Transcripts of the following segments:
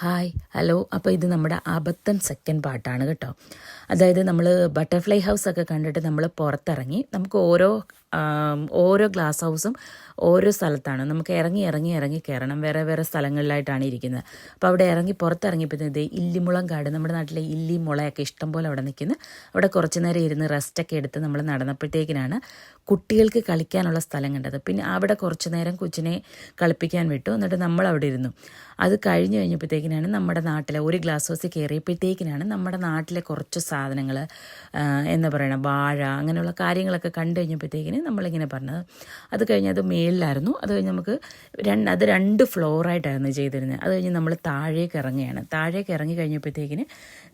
Hi hello അപ്പോൾ ഇത് നമ്മുടെ അബദ്ധം സെക്കൻഡ് പാട്ടാണ് കേട്ടോ. അതായത് നമ്മൾ ബട്ടർഫ്ലൈ ഹൗസ് ഒക്കെ കണ്ടിട്ട് നമ്മൾ പുറത്തിറങ്ങി. നമുക്ക് ഓരോ ഓരോ ഗ്ലാസ് ഹൗസും ഓരോ സ്ഥലത്താണ്. നമുക്ക് ഇറങ്ങി ഇറങ്ങി ഇറങ്ങി കയറണം. വേറെ വേറെ സ്ഥലങ്ങളിലായിട്ടാണ് ഇരിക്കുന്നത്. അപ്പോൾ അവിടെ ഇറങ്ങി പുറത്തിറങ്ങിയപ്പോഴത്തേ ഇല്ലിമുളം കാട് നമ്മുടെ നാട്ടിലെ ഇല്ലി മുളയൊക്കെ ഇഷ്ടംപോലെ അവിടെ നിൽക്കുന്നു. അവിടെ കുറച്ച് നേരം ഇരുന്ന് റെസ്റ്റൊക്കെ എടുത്ത് നമ്മൾ നടന്നപ്പോഴത്തേക്കിനാണ് കുട്ടികൾക്ക് കളിക്കാനുള്ള സ്ഥലം കണ്ടത്. പിന്നെ അവിടെ കുറച്ച് നേരം കൊച്ചിനെ കളിപ്പിക്കാൻ വിട്ടു. എന്നിട്ട് നമ്മൾ അവിടെ ഇരുന്നു. അത് കഴിഞ്ഞ് കഴിഞ്ഞപ്പോഴത്തേക്കിനാണ് നമ്മുടെ നാട്ടിലെ ഒരു ഗ്ലാസ് ഹൗസ് കയറിയപ്പോഴത്തേക്കിനാണ് നമ്മുടെ നാട്ടിലെ കുറച്ച് സാധനങ്ങൾ എന്താ പറയണ വാഴ അങ്ങനെയുള്ള കാര്യങ്ങളൊക്കെ കണ്ടു കഴിഞ്ഞപ്പോഴത്തേക്കിന് നമ്മളിങ്ങനെ പറഞ്ഞത്. അത് കഴിഞ്ഞ് അത് മേളിലായിരുന്നു. അത് കഴിഞ്ഞ് നമുക്ക് രണ്ട് അത് രണ്ട് ഫ്ലോറായിട്ടായിരുന്നു ചെയ്തിരുന്നത്. അത് കഴിഞ്ഞ് നമ്മൾ താഴേക്ക് ഇറങ്ങുകയാണ്. താഴേക്ക് ഇറങ്ങി കഴിഞ്ഞപ്പോഴത്തേക്കിന്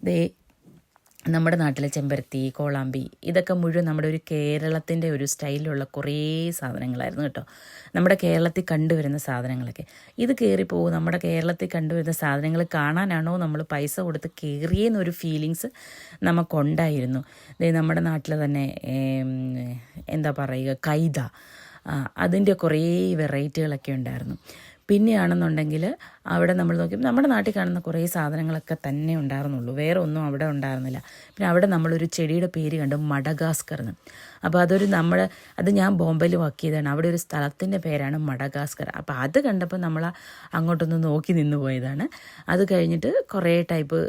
ദേ നമ്മുടെ നാട്ടിലെ ചെമ്പരത്തി കോളാമ്പി ഇതൊക്കെ മുഴുവൻ നമ്മുടെ ഒരു കേരളത്തിന്റെ ഒരു സ്റ്റൈലിലുള്ള കുറേ സാധനങ്ങളായിരുന്നു കേട്ടോ. നമ്മുടെ കേരളത്തിൽ കണ്ടുവരുന്ന സാധനങ്ങളൊക്കെ. ഇത് കയറിപ്പോകും നമ്മുടെ കേരളത്തിൽ കണ്ടുവരുന്ന സാധനങ്ങൾ കാണാനാണോ നമ്മൾ പൈസ കൊടുത്ത് കയറിയെന്നൊരു ഫീലിങ്സ് നമുക്കുണ്ടായിരുന്നു. നമ്മുടെ നാട്ടിൽ തന്നെ എന്താ പറയുക കൈത. അതിന്റെ കുറേ വെറൈറ്റികളൊക്കെ ഉണ്ടായിരുന്നു. പിന്നെയാണെന്നുണ്ടെങ്കിൽ അവിടെ നമ്മൾ നോക്കിയപ്പോൾ നമ്മുടെ നാട്ടിൽ കാണുന്ന കുറേ സാധനങ്ങളൊക്കെ തന്നെ ഉണ്ടായിരുന്നുള്ളൂ. വേറെ ഒന്നും അവിടെ ഉണ്ടായിരുന്നില്ല. പിന്നെ അവിടെ നമ്മളൊരു ചെടിയുടെ പേര് കണ്ടു മഡഗാസ്കർ എന്ന്. അപ്പോൾ അതൊരു നമ്മൾ അത് ഞാൻ ബോംബെയിൽ വർക്ക് ചെയ്തതാണ്. അവിടെ ഒരു സ്ഥലത്തിന്റെ പേരാണ് മഡഗാസ്കർ. അപ്പോൾ അത് കണ്ടപ്പോൾ നമ്മൾ അങ്ങോട്ടൊന്ന് നോക്കി നിന്ന് പോയതാണ്. അത് കഴിഞ്ഞിട്ട് കുറേ ടൈപ്പ്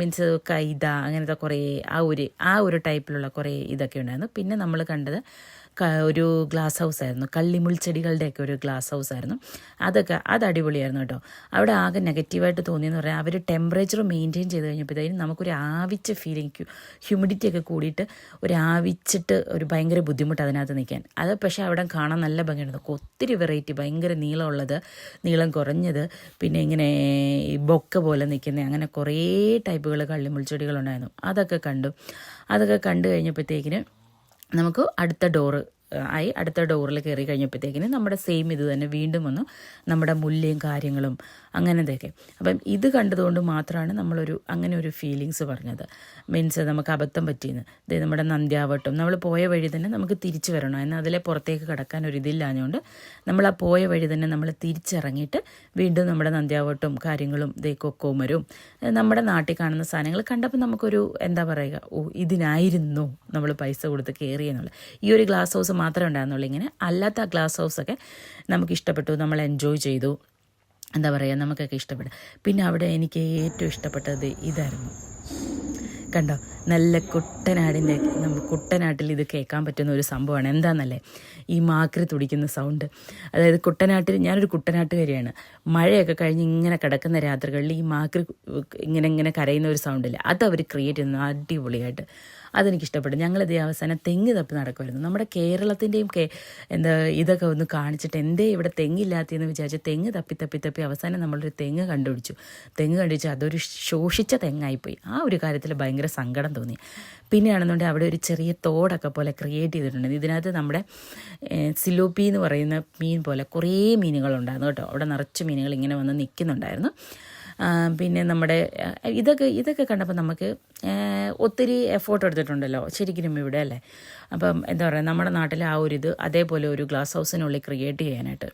മീൻസ് കൈത അങ്ങനത്തെ കുറേ ആ ഒരു ആ ഒരു ടൈപ്പിലുള്ള കുറേ ഇതൊക്കെ ഉണ്ടായിരുന്നു. പിന്നെ നമ്മൾ കണ്ടത് ഒരു ഗ്ലാസ് ഹൗസ് ആയിരുന്നു കള്ളിമുൾ ചെടികളുടെയൊക്കെ ഒരു ഗ്ലാസ് ഹൗസ് ആയിരുന്നു അതൊക്കെ അത് അടിപൊളിയായിരുന്നു കേട്ടോ. അവിടെ ആകെ നെഗറ്റീവായിട്ട് തോന്നിയെന്ന് പറയാം അവർ ടെമ്പറേച്ചർ മെയിന്റെയിൻ ചെയ്ത് കഴിഞ്ഞപ്പോഴത്തേക്കും നമുക്കൊരു ആവിച്ച ഫീലിംഗ് ഹ്യൂമിഡിറ്റി ഒക്കെ കൂടിയിട്ട് ഒരു ആവിച്ചിട്ട് ഒരു ഭയങ്കര ബുദ്ധിമുട്ട് അതിനകത്ത് നിൽക്കാൻ. അത് പക്ഷേ അവിടെ കാണാൻ നല്ല ഭംഗിയുണ്ട്. ഒത്തിരി വെറൈറ്റി ഭയങ്കര നീളമുള്ളത് നീളം കുറഞ്ഞത് പിന്നെ ഇങ്ങനെ ബൊക്ക പോലെ നിൽക്കുന്ന അങ്ങനെ കുറേ ടൈപ്പുകൾ കള്ളിമുൾച്ചെടികളുണ്ടായിരുന്നു അതൊക്കെ കണ്ടു. അതൊക്കെ കണ്ടു കഴിഞ്ഞപ്പോഴത്തേക്കിന് നമുക്ക് അടുത്ത ഡോറ് ആയി അടുത്ത ഡോറിൽ കയറി കഴിഞ്ഞപ്പോഴത്തേക്കിന് നമ്മുടെ സെയിം ഇത് തന്നെ വീണ്ടും വന്നു. നമ്മുടെ മുല്ലയും കാര്യങ്ങളും അങ്ങനത്തെയൊക്കെ അപ്പം ഇത് കണ്ടതുകൊണ്ട് മാത്രമാണ് നമ്മളൊരു അങ്ങനെ ഒരു ഫീലിങ്സ് പറഞ്ഞത്. മീൻസ് നമുക്ക് അബദ്ധം പറ്റിയെന്ന്. ഇത് നമ്മുടെ നന്ദ്യാവട്ടം. നമ്മൾ പോയ വഴി തന്നെ നമുക്ക് തിരിച്ചു വരണം. എന്നാൽ അതിലെ പുറത്തേക്ക് കടക്കാൻ ഒരു ഇതില്ലാഞ്ഞുകൊണ്ട് നമ്മൾ ആ പോയ വഴി തന്നെ നമ്മൾ തിരിച്ചിറങ്ങിയിട്ട് വീണ്ടും നമ്മുടെ നന്ദ്യാവട്ടവും കാര്യങ്ങളും ഇതേ കൊക്കോമരും നമ്മുടെ നാട്ടിൽ കാണുന്ന സാധനങ്ങൾ കണ്ടപ്പോൾ നമുക്കൊരു എന്താ പറയുക ഓ ഇതിനായിരുന്നു നമ്മൾ പൈസ കൊടുത്ത് കയറിയെന്നുള്ളത്. ഈ ഒരു ഗ്ലാസ് ഹൗസ് മാത്രമേ ഉണ്ടായിരുന്നുള്ളൂ. ഇങ്ങനെ അല്ലാത്ത ഗ്ലാസ് ഹൗസൊക്കെ നമുക്ക് ഇഷ്ടപ്പെട്ടു നമ്മൾ എൻജോയ് ചെയ്തു. എന്താ പറയുക നമുക്കൊക്കെ ഇഷ്ടപ്പെട്ടു. പിന്നെ അവിടെ എനിക്ക് ഏറ്റവും ഇഷ്ടപ്പെട്ടത് ഇതായിരുന്നു. കണ്ടോ? നല്ല കുട്ടനാടിന്റെ നമ്മൾ കുട്ടനാട്ടിൽ ഇത് കേൾക്കാൻ പറ്റുന്ന ഒരു സംഭവമാണ്. എന്താണെന്നല്ലേ ഈ മാക്രി തുടിക്കുന്ന സൗണ്ട് അതായത് കുട്ടനാട്ടിൽ ഞാനൊരു കുട്ടനാട്ടുകാരിയാണ്. മഴയൊക്കെ കഴിഞ്ഞ് ഇങ്ങനെ കിടക്കുന്ന രാത്രികളിൽ ഈ മാക്രി ഇങ്ങനെ ഇങ്ങനെ കരയുന്ന ഒരു സൗണ്ടില്ല അത് അവർ ക്രിയേറ്റ് ചെയ്യുന്നു അടിപൊളിയായിട്ട്. അതെനിക്ക് ഇഷ്ടപ്പെട്ടു ഞങ്ങളിതേ അവസാനം തെങ്ങ് തപ്പി നടക്കുമായിരുന്നു നമ്മുടെ കേരളത്തിന്റെയും കേ എന്താ ഇതൊക്കെ ഒന്ന് കാണിച്ചിട്ട് എന്തേ ഇവിടെ തെങ്ങില്ലാത്തതെന്ന് വിചാരിച്ച് തെങ്ങ് തപ്പി തപ്പി തപ്പി അവസാനം നമ്മളൊരു തെങ്ങ് കണ്ടുപിടിച്ചു. തെങ്ങ് കണ്ടുപിടിച്ച് അതൊരു ശോഷിച്ച തെങ്ങായിപ്പോയി. ആ ഒരു കാര്യത്തിൽ ഭയങ്കര സങ്കടം തോന്നി. പിന്നെയാണെന്നുണ്ടെങ്കിൽ അവിടെ ഒരു ചെറിയ തോടൊക്കെ പോലെ ക്രിയേറ്റ് ചെയ്തിട്ടുണ്ട് ഇതിനകത്ത് നമ്മുടെ സിലോപ്പി എന്ന് പറയുന്ന മീൻ പോലെ കുറേ മീനുകളുണ്ടായിരുന്നു കേട്ടോ. അവിടെ നിറച്ച് മീനുകൾ ഇങ്ങനെ വന്ന് നിൽക്കുന്നുണ്ടായിരുന്നു. പിന്നെ നമ്മുടെ ഇതൊക്കെ ഇതൊക്കെ കണ്ടപ്പോൾ നമുക്ക് ഒത്തിരി എഫോർട്ട് എടുത്തിട്ടുണ്ടല്ലോ ശരിക്കും ഇവിടെ അല്ലേ? അപ്പം എന്താ പറയുക നമ്മുടെ നാട്ടിലെ ആ ഒരു ഇത് അതേപോലെ ഒരു ഗ്ലാസ് ഹൗസിനുള്ളിൽ ക്രിയേറ്റ് ചെയ്യാനായിട്ട്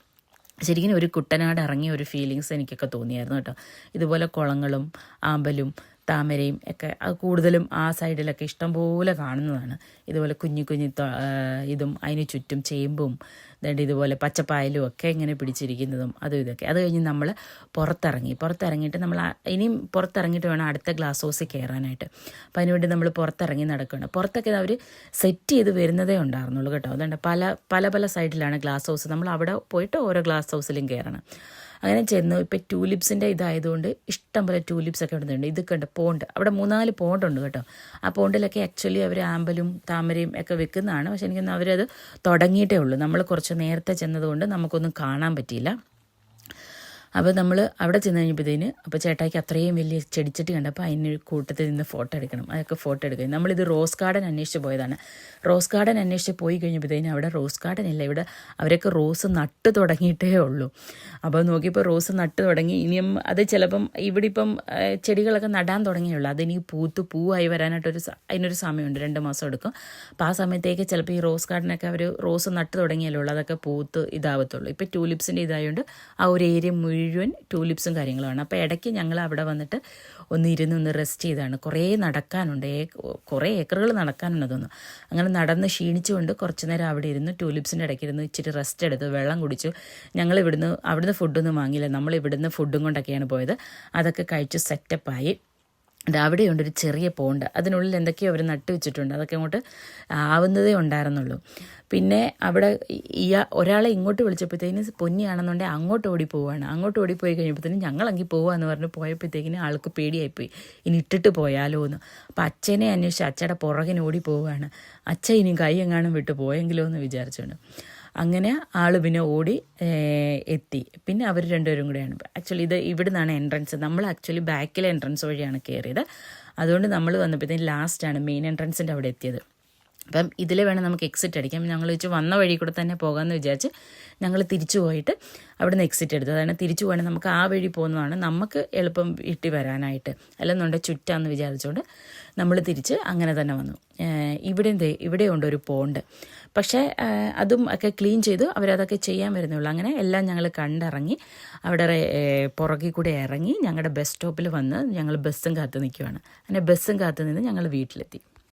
ശരിക്കും ഒരു കുട്ടനാട് ഇറങ്ങിയ ഒരു ഫീലിങ്സ് എനിക്കൊക്കെ തോന്നിയായിരുന്നു കേട്ടോ. ഇതുപോലെ കുളങ്ങളും ആമ്പലും താമരയും ഒക്കെ അത് കൂടുതലും ആ സൈഡിലൊക്കെ ഇഷ്ടംപോലെ കാണുന്നതാണ്. ഇതുപോലെ കുഞ്ഞു കുഞ്ഞു ഇതും അതിന് ചുറ്റും ചേമ്പും ദണ്ട് ഇതുപോലെ പച്ചപ്പായലും ഒക്കെ ഇങ്ങനെ പിടിച്ചിരിക്കുന്നതും അതും ഇതൊക്കെ. അത് കഴിഞ്ഞ് നമ്മൾ പുറത്തിറങ്ങി. പുറത്തിറങ്ങിയിട്ട് നമ്മൾ ഇനിയും പുറത്തിറങ്ങിയിട്ട് വേണം അടുത്ത ഗ്ലാസ് ഹൗസിൽ കയറാനായിട്ട്. അപ്പം അതിനുവേണ്ടി നമ്മൾ പുറത്തിറങ്ങി നടക്കുകയാണ് പുറത്തൊക്കെ അവർ സെറ്റ് ചെയ്ത് വരുന്നതേ ഉണ്ടായിരുന്നുള്ളൂ കേട്ടോ. അതുകൊണ്ട് പല പല പല സൈഡിലാണ് ഗ്ലാസ് ഹൗസ്. നമ്മൾ അവിടെ പോയിട്ട് ഓരോ ഗ്ലാസ് ഹൗസിലും കയറണം. അങ്ങനെ ചെന്ന് ഇപ്പം ട്യൂലിപ്സിന്റെ ഇതായതുകൊണ്ട് ഇഷ്ടംപോലെ ട്യൂലിപ്സ് ഒക്കെ ഇടുന്നുണ്ട്. ഇതൊക്കെ ഉണ്ട് പോണ്ട്. അവിടെ മൂന്നാൽ പോണ്ടുണ്ട് കേട്ടോ. ആ പോണ്ടിലൊക്കെ ആക്ച്വലി അവർ ആമ്പലും താമരയും ഒക്കെ വെക്കുന്നതാണ്. പക്ഷെ എനിക്കൊന്നും അവരത് തുടങ്ങിയിട്ടേ ഉള്ളൂ. നമ്മൾ കുറച്ച് നേരത്തെ ചെന്നതുകൊണ്ട് നമുക്കൊന്നും കാണാൻ പറ്റിയില്ല. അപ്പോൾ നമ്മൾ അവിടെ ചെന്ന് കഴിഞ്ഞപ്പോഴത്തേന് അപ്പോൾ ചേട്ടായിക്ക് അത്രയും വലിയ ചെടിച്ചട്ടി കണ്ടപ്പോൾ അതിന് കൂട്ടത്തിൽ നിന്ന് ഫോട്ടോ എടുക്കണം. അതൊക്കെ ഫോട്ടോ എടുക്കുക. നമ്മളിത് റോസ് ഗാർഡൻ അന്വേഷിച്ച് പോയതാണ്. റോസ് ഗാർഡൻ അന്വേഷിച്ച് പോയി കഴിഞ്ഞപ്പോഴത്തേന് അവിടെ റോസ് ഗാർഡൻ ഇല്ല. ഇവിടെ അവരൊക്കെ റോസ് നട്ട് തുടങ്ങിയിട്ടേ ഉള്ളൂ. അപ്പോൾ നോക്കിയപ്പോൾ റോസ് നട്ട് തുടങ്ങി. ഇനിയും അത് ചിലപ്പം ഇവിടെ ഇപ്പം ചെടികളൊക്കെ നടാൻ തുടങ്ങിയുള്ളൂ. അതിനി പൂത്ത് പൂവായി വരാനായിട്ടൊരു അതിനൊരു സമയമുണ്ട്. രണ്ട് മാസം എടുക്കും. അപ്പോൾ ആ സമയത്തേക്ക് ചിലപ്പോൾ ഈ റോസ് ഗാർഡനൊക്കെ അവർ റോസ് നട്ട് തുടങ്ങിയല്ലോ അതൊക്കെ പൂത്ത് ഇതാവത്തുള്ളൂ. ഇപ്പോൾ ട്യൂലിപ്സിന്റെ ഇതായതുകൊണ്ട് ആ ഒരു ഏരിയ മുഴുവൻ മുഴുവൻ ടൂലിപ്സും കാര്യങ്ങളുമാണ്. അപ്പോൾ ഇടയ്ക്ക് ഞങ്ങൾ അവിടെ വന്നിട്ട് ഒന്ന് ഇരുന്ന് ഒന്ന് റെസ്റ്റ് ചെയ്താണ്. കുറേ നടക്കാനുണ്ട്. കുറേ ഏക്കറുകൾ നടക്കാനുണ്ട് അങ്ങനെ നടന്ന് ക്ഷീണിച്ചുകൊണ്ട് കുറച്ച് നേരം അവിടെ ഇരുന്ന് ടൂലിപ്സിന്റെ ഇടയ്ക്ക് ഇരുന്ന് ഇച്ചിരി റെസ്റ്റ് എടുത്തു വെള്ളം കുടിച്ചു. ഞങ്ങൾ ഇവിടുന്ന് അവിടുന്ന് ഫുഡൊന്നും വാങ്ങിയില്ല. നമ്മൾ ഇവിടുന്ന് ഫുഡും കൊണ്ടൊക്കെയാണ് പോയത്. അതൊക്കെ കഴിച്ച് സെറ്റപ്പായി അവിടെയുണ്ട് ഒരു ചെറിയ പോണ്ട്. അതിനുള്ളിൽ എന്തൊക്കെയോ അവർ നട്ടു വെച്ചിട്ടുണ്ട്. അതൊക്കെ അങ്ങോട്ട് ആവുന്നതേ ഉണ്ടായിരുന്നുള്ളൂ. പിന്നെ അവിടെ ഈ ഒരാളെ ഇങ്ങോട്ട് വിളിച്ചപ്പോഴത്തേക്കിന് പൊന്നിയാണെന്നുണ്ടെങ്കിൽ അങ്ങോട്ട് ഓടി പോവുകയാണ് അങ്ങോട്ട് ഓടി പോയി കഴിയുമ്പോഴത്തേനും ഞങ്ങളെങ്കിൽ പോവാന്ന് പറഞ്ഞ് പോയപ്പോഴത്തേക്കിന് ആൾക്ക് പേടിയായിപ്പോയി. ഇനി ഇട്ടിട്ട് പോയാലോ എന്ന് അപ്പം അച്ഛനെ അന്വേഷിച്ച് അച്ഛയുടെ പുറകിന് ഓടി പോവുകയാണ് അച്ഛൻ ഇനി കൈ എങ്ങാനും വിട്ട് പോയെങ്കിലോ എന്ന് വിചാരിച്ചുകൊണ്ട് അങ്ങനെ ആൾ പിന്നെ ഓടി എത്തി. പിന്നെ അവർ രണ്ടുപേരും കൂടെയാണ്. ആക്ച്വലി ഇത് ഇവിടെ നിന്നാണ് എൻട്രൻസ് നമ്മൾ ആക്ച്വലി ബാക്കിലെ എൻട്രൻസ് വഴിയാണ് കയറിയത് അതുകൊണ്ട് നമ്മൾ വന്നപ്പോഴത്തേക്കും ലാസ്റ്റാണ് മെയിൻ എൻട്രൻസിന്റെ അവിടെ എത്തിയത്. അപ്പം ഇതിൽ വേണം നമുക്ക് എക്സിറ്റ് അടിക്കാം ഞങ്ങൾ വെച്ച് വന്ന വഴി കൂടെ തന്നെ പോകാമെന്ന് വിചാരിച്ച് ഞങ്ങൾ തിരിച്ചു പോയിട്ട് അവിടുന്ന് എക്സിറ്റ് എടുത്തു. അതാണ് തിരിച്ചു പോകണമെങ്കിൽ നമുക്ക് ആ വഴി പോകുന്നതാണ് നമുക്ക് എളുപ്പം വീട്ടിൽ വരാനായിട്ട്. അല്ലെന്നുണ്ടെങ്കിൽ ചുറ്റാന്ന് വിചാരിച്ചുകൊണ്ട് നമ്മൾ തിരിച്ച് അങ്ങനെ തന്നെ വന്നു. ഇവിടെ ഇവിടെ ഉണ്ട് ഒരു പോണ്ട്. പക്ഷേ അതും ഒക്കെ ക്ലീൻ ചെയ്തു അവരതൊക്കെ ചെയ്യാൻ വരുന്നുള്ളൂ. അങ്ങനെ എല്ലാം ഞങ്ങൾ കണ്ടിറങ്ങി അവിടെ പുറകിൽ കൂടെ ഇറങ്ങി ഞങ്ങളുടെ ബസ് സ്റ്റോപ്പിൽ വന്ന് ഞങ്ങൾ ബസ്സും കാത്ത് നിൽക്കുവാണ് അങ്ങനെ ബസ്സും കാത്ത് നിന്ന് ഞങ്ങൾ വീട്ടിലെത്തി.